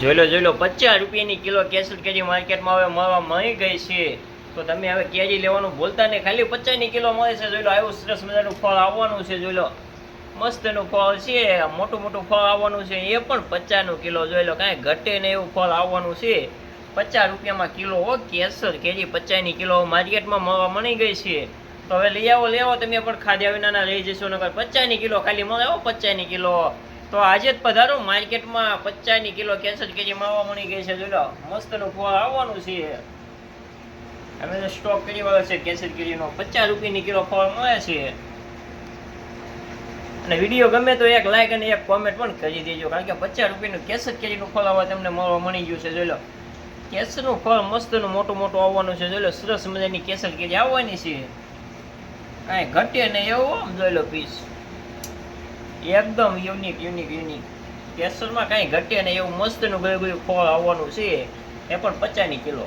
જોઈ લો જોઈ લો, પચાસ રૂપિયાની કિલો કેસર કેરી માર્કેટમાં હવે મળવા મળી ગઈ છે. તો તમે હવે કેરી લેવાનું ભૂલતા નહીં, ખાલી પચાસની કિલો મળે છે, જોઈ લો, આવું સરસ મજાનું ફળ આવવાનું છે, જોઈ લો. મસ્તનું ફળ છે, મોટું મોટું ફળ આવવાનું છે, એ પણ પચાસનું કિલો, જોઈ લો, કાંઈ ઘટે ને એવું ફળ આવવાનું છે. પચાસ રૂપિયામાં કિલો હો, કેસર કેરી પચાસની કિલો માર્કેટમાં મળવા મળી ગઈ છે. તો હવે લઈ આવો લઈ આવો, તમે પણ ખાધ્યા વિનાના લઈ જશો નગર પચાસની કિલો ખાલી મળે, હો, પચાસની કિલો. તો આજે જ પધારો. માર્કેટમાં પચાસની કિલો કેસર કેજી માવા મળી ગઈ છે. જોઈ લો, મસ્તનું ફળ આવવાનું છે. અમે તો સ્ટોક કરી વાળો છે કેસર કેરીનો પચાસ રૂપિયાની કિલો ફળ મળે છે. અને વીડિયો ગમે તો એક લાઈક અને એક કોમેન્ટ પણ કરી દેજો, કારણ કે પચાસ રૂપિયાનું કેસર કેરીનું ફળ આવવા તમને મળવા મળી ગયું છે. જોઈ લો કેસરનું ફળ મસ્તનું મોટું મોટું આવવાનું છે. જોઈ લો, સરસ મજાની કેસર કેરી આવવાની છે. કાંઈ ઘટે નહીં એવું, આમ જોઈ લો પીસ એકદમ યુનિક યુનિક યુનિક કેસરમાં કાંઈ ઘટે ને એવું મસ્તનું ગયું ગયું ફળ આવવાનું છે. એ પણ પચાસની કિલો.